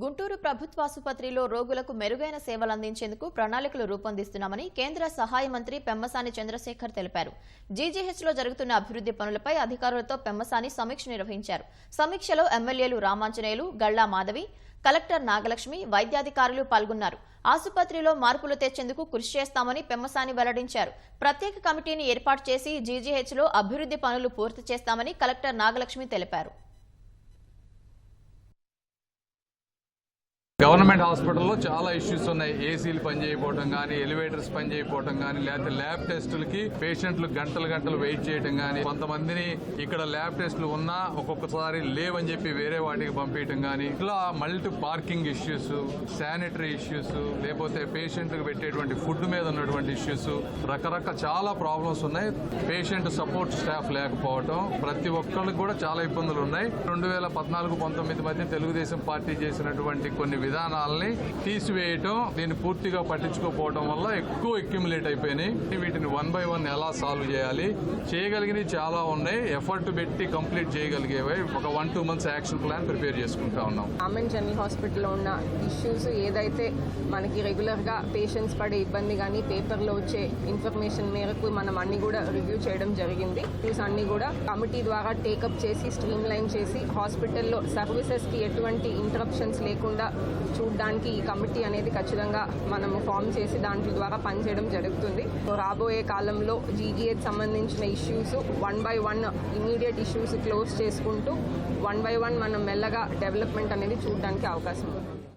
గుంటూరు ప్రభుత్వాసుపత్రిలో రోగులకు మెరుగైన సేవలు అందించేందుకు ప్రణాళికలు రూపొందిస్తున్నామని కేంద్ర సహాయ మంత్రి పెమ్మసాని చంద్రశేఖర్ తెలిపారు. జీజీహెచ్లో జరుగుతున్న అభివృద్ధి పనులపై అధికారులతో పెమ్మసాని సమీక్ష నిర్వహించారు. సమీక్షలో ఎమ్మెల్యేలు రామాంజనేయులు గళ్ళా మాధవి కలెక్టర్ నాగలక్ష్మి వైద్యాధికారులు పాల్గొన్నారు. ఆసుపత్రిలో మార్పులు తెచ్చేందుకు కృషి చేస్తామని పెమ్మసాని వెల్లడించారు. ప్రత్యేక కమిటీని ఏర్పాటు చేసి జీజీహెచ్లో అభివృద్ధి పనులు పూర్తి చేస్తామని కలెక్టర్ నాగలక్ష్మి తెలిపారు. గవర్నమెంట్ హాస్పిటల్లో చాలా ఇష్యూస్ ఉన్నాయి. ఏసీలు పనిచేయకపోవడం కానీ ఎలివేటర్స్ పనిచేయకపోవడం కానీ లేకపోతే ల్యాబ్ టెస్టులకి పేషెంట్లు గంటలు గంటలు వెయిట్ చేయడం కానీ కొంతమందిని ఇక్కడ ల్యాబ్ టెస్టులు ఉన్నా ఒక్కొక్కసారి లేవని చెప్పి వేరే వాటికి పంపించడం కానీ ఇట్లా multi parking issues sanitary issues లేకపోతే పేషెంట్లకు పెట్టేటువంటి ఫుడ్ మీద ఉన్నటువంటి ఇష్యూస్ రకరకాల చాలా ప్రాబ్లమ్స్ ఉన్నాయి. పేషెంట్ సపోర్ట్ స్టాఫ్ లేకపోవడం ప్రతి ఒక్కరికి కూడా చాలా ఇబ్బందులు ఉన్నాయి. రెండు వేల పద్నాలుగు పంతొమ్మిది మధ్య తెలుగుదేశం పార్టీ చేసినటువంటి కొన్ని విధానాలని తీసివేయటం దీన్ని పూర్తిగా పట్టించుకోకపోవడం వల్ల ఎక్కువ ఎక్యుములేట్ అయిపోయినాయి. వీటిని వన్ బై వన్ ఎలా సాల్వ్ చేయాలి? చేయగలిగినవి చాలా ఉన్నాయి. ఎఫర్ట్ పెట్టి కంప్లీట్ చేయగలిగేవి. ఒక one two months action plan prepare చేసుకుంటా ఉన్నాం. గవర్నమెంట్ జనరల్ హాస్పిటల్లో ఉన్న ఇష్యూస్ ఏదైతే మనకి రెగ్యులర్గా పేషెంట్స్ పడే ఇబ్బంది కానీ పేపర్లో వచ్చే ఇన్ఫర్మేషన్ మేరకు మనం అన్ని కూడా రివ్యూ చేయడం జరిగింది. ఇష్యూస్ అన్ని కూడా కమిటీ ద్వారా టేకప్ చేసి స్ట్రీమ్ లైన్ చేసి హాస్పిటల్లో సర్వీసెస్కి ఎటువంటి ఇంటరప్షన్స్ లేకుండా చూడడానికి ఈ కమిటీ అనేది ఖచ్చితంగా మనము ఫామ్ చేసి దాంట్లో ద్వారా పనిచేయడం జరుగుతుంది. రాబోయే కాలంలో జీజీహెచ్ సంబంధించిన issues one by one immediate issues close చేసుకుంటూ వన్ బై వన్ మనం మెల్లగా డెవలప్మెంట్ అనేది చూడడానికి అవకాశం ఉంది